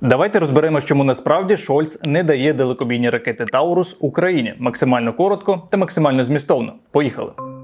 Давайте розберемо, чому насправді Шольц не дає далекобійні ракети Таурус Україні максимально коротко та максимально змістовно. Поїхали.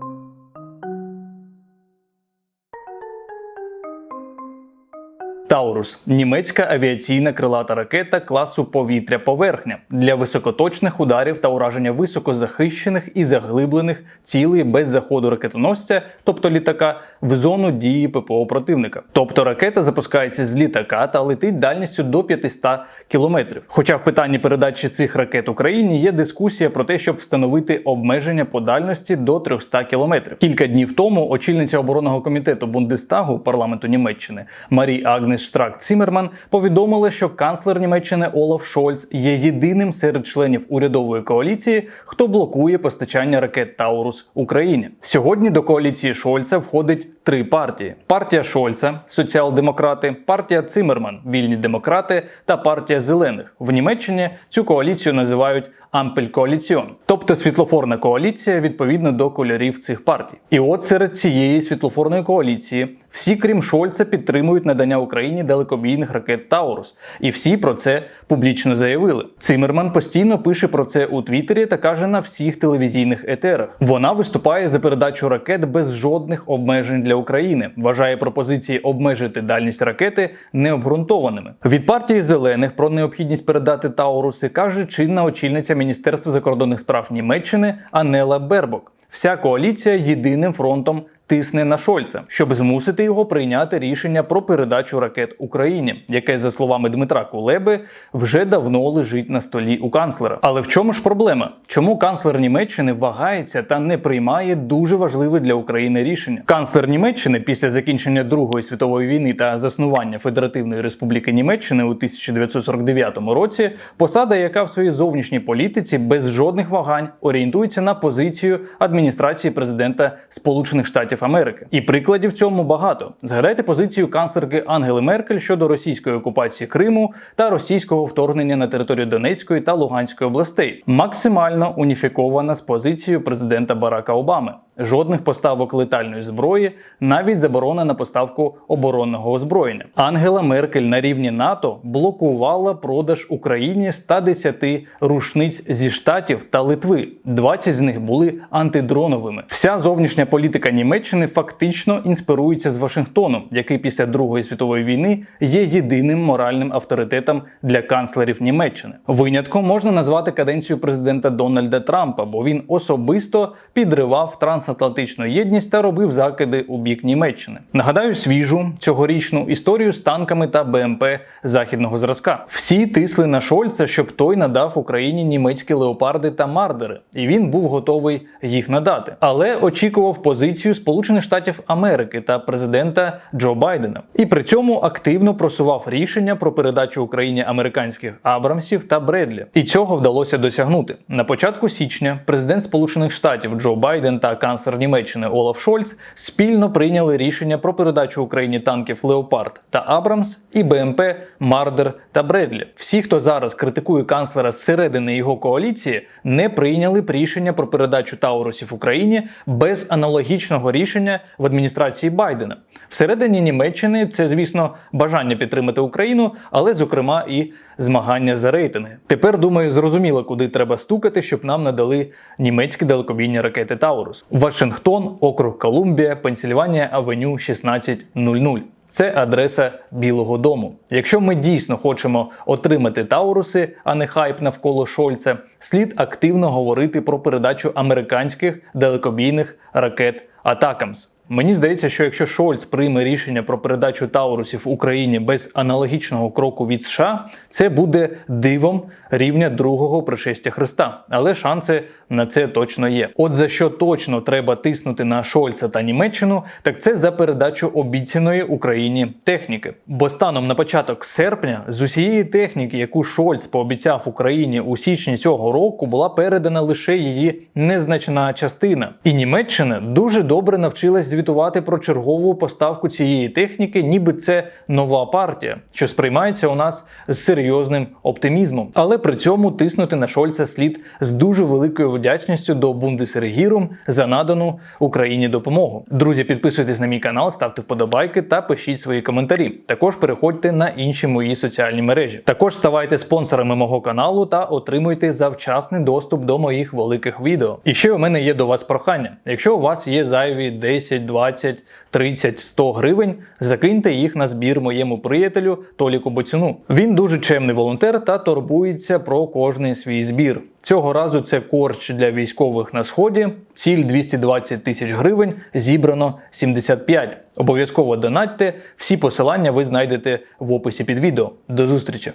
Таурус німецька авіаційна крилата ракета класу повітря-поверхня для високоточних ударів та ураження високозахищених і заглиблених цілей без заходу ракетоносця, тобто літака, в зону дії ППО противника. Тобто ракета запускається з літака та летить дальністю до 500 кілометрів. Хоча в питанні передачі цих ракет Україні є дискусія про те, щоб встановити обмеження по дальності до 300 кілометрів. Кілька днів тому очільниця оборонного комітету Бундестагу парламенту Німеччини Марі Агнес Штрак Цімерман повідомила, що канцлер Німеччини Олаф Шольц є єдиним серед членів урядової коаліції, хто блокує постачання ракет Таурус Україні. Сьогодні до коаліції Шольца входить три партії: партія Шольца, соціал-демократи, партія Цимерман, вільні демократи та партія зелених. В Німеччині цю коаліцію називають Ампель-коаліціон, тобто світлофорна коаліція відповідно до кольорів цих партій. І от серед цієї світлофорної коаліції всі, крім Шольца, підтримують надання Україні далекобійних ракет Таурус, і всі про це публічно заявили. Цимерман постійно пише про це у Твіттері та каже на всіх телевізійних етерах. Вона виступає за передачу ракет без жодних обмежень для України. Вважає пропозиції обмежити дальність ракети необґрунтованими. Від партії зелених про необхідність передати Тауруси каже чинна очільниця Міністерства закордонних справ Німеччини Анела Бербок. Вся коаліція єдиним фронтом тисне на Шольца, щоб змусити його прийняти рішення про передачу ракет Україні, яке, за словами Дмитра Кулеби, вже давно лежить на столі у канцлера. Але в чому ж проблема? Чому канцлер Німеччини вагається та не приймає дуже важливе для України рішення? Канцлер Німеччини після закінчення Другої світової війни та заснування Федеративної Республіки Німеччини у 1949 році, посада, яка в своїй зовнішній політиці без жодних вагань орієнтується на позицію адміністрації президента Сполучених Штатів Америки. І прикладів цьому багато. Згадайте позицію канцлерки Ангели Меркель щодо російської окупації Криму та російського вторгнення на територію Донецької та Луганської областей, максимально уніфікована з позицією президента Барака Обами. Жодних поставок летальної зброї, навіть заборона на поставку оборонного озброєння. Ангела Меркель на рівні НАТО блокувала продаж Україні 110 рушниць зі штатів та Литви. 20 з них були антидроновими. Вся зовнішня політика Німеччини фактично інспирується з Вашингтоном, який після Другої світової війни є єдиним моральним авторитетом для канцлерів Німеччини. Винятком можна назвати каденцію президента Дональда Трампа, бо він особисто підривав трансатлантичну єдність та робив закиди у бік Німеччини. Нагадаю свіжу цьогорічну історію з танками та БМП західного зразка. Всі тисли на Шольца, щоб той надав Україні німецькі леопарди та мардери, і він був готовий їх надати, але очікував позицію Сполучених Штатів Америки та президента Джо Байдена, і при цьому активно просував рішення про передачу Україні американських Абрамсів та Бредлі. І цього вдалося досягнути на початку січня. Президент Сполучених Штатів Джо Байден та канцлер Німеччини Олаф Шольц спільно прийняли рішення про передачу Україні танків Леопард та Абрамс і БМП Мардер та Бредлі. Всі, хто зараз критикує канцлера зсередини його коаліції, не прийняли б рішення про передачу Таурусів Україні без аналогічного рішення в адміністрації Байдена. Всередині Німеччини це, звісно, бажання підтримати Україну, але зокрема і змагання за рейтинги. Тепер думаю, зрозуміло, куди треба стукати, щоб нам надали німецькі далекобійні ракети Таурус. Вашингтон, округ Колумбія, Пенсільванія, Авеню 1600. Це адреса Білого Дому. Якщо ми дійсно хочемо отримати Тауруси, а не хайп навколо Шольца, слід активно говорити про передачу американських далекобійних ракет Атакамс. Мені здається, що якщо Шольц прийме рішення про передачу Таурусів Україні без аналогічного кроку від США, це буде дивом рівня другого пришестя Христа. Але шанси на це точно є. От за що точно треба тиснути на Шольца та Німеччину, так це за передачу обіцяної Україні техніки. Бо станом на початок серпня з усієї техніки, яку Шольц пообіцяв Україні у січні цього року, була передана лише її незначна частина. І Німеччина дуже добре навчилась звітувати про чергову поставку цієї техніки, ніби це нова партія, що сприймається у нас з серйозним оптимізмом. Але при цьому тиснути на Шольца слід з дуже великою вдячністю до Бундесрегірум за надану Україні допомогу. Друзі, підписуйтесь на мій канал, ставте вподобайки та пишіть свої коментарі. Також переходьте на інші мої соціальні мережі. Також ставайте спонсорами мого каналу та отримуйте завчасний доступ до моїх великих відео. І ще у мене є до вас прохання. Якщо у вас є зайві 10, 20, 30, 100 гривень, закиньте їх на збір моєму приятелю Толіку Боцюну. Він дуже чемний волонтер та турбується про кожний свій збір. Цього разу це корч для військових на сході. Ціль 220 тисяч гривень, зібрано 75. Обов'язково донатьте. Всі посилання ви знайдете в описі під відео. До зустрічі!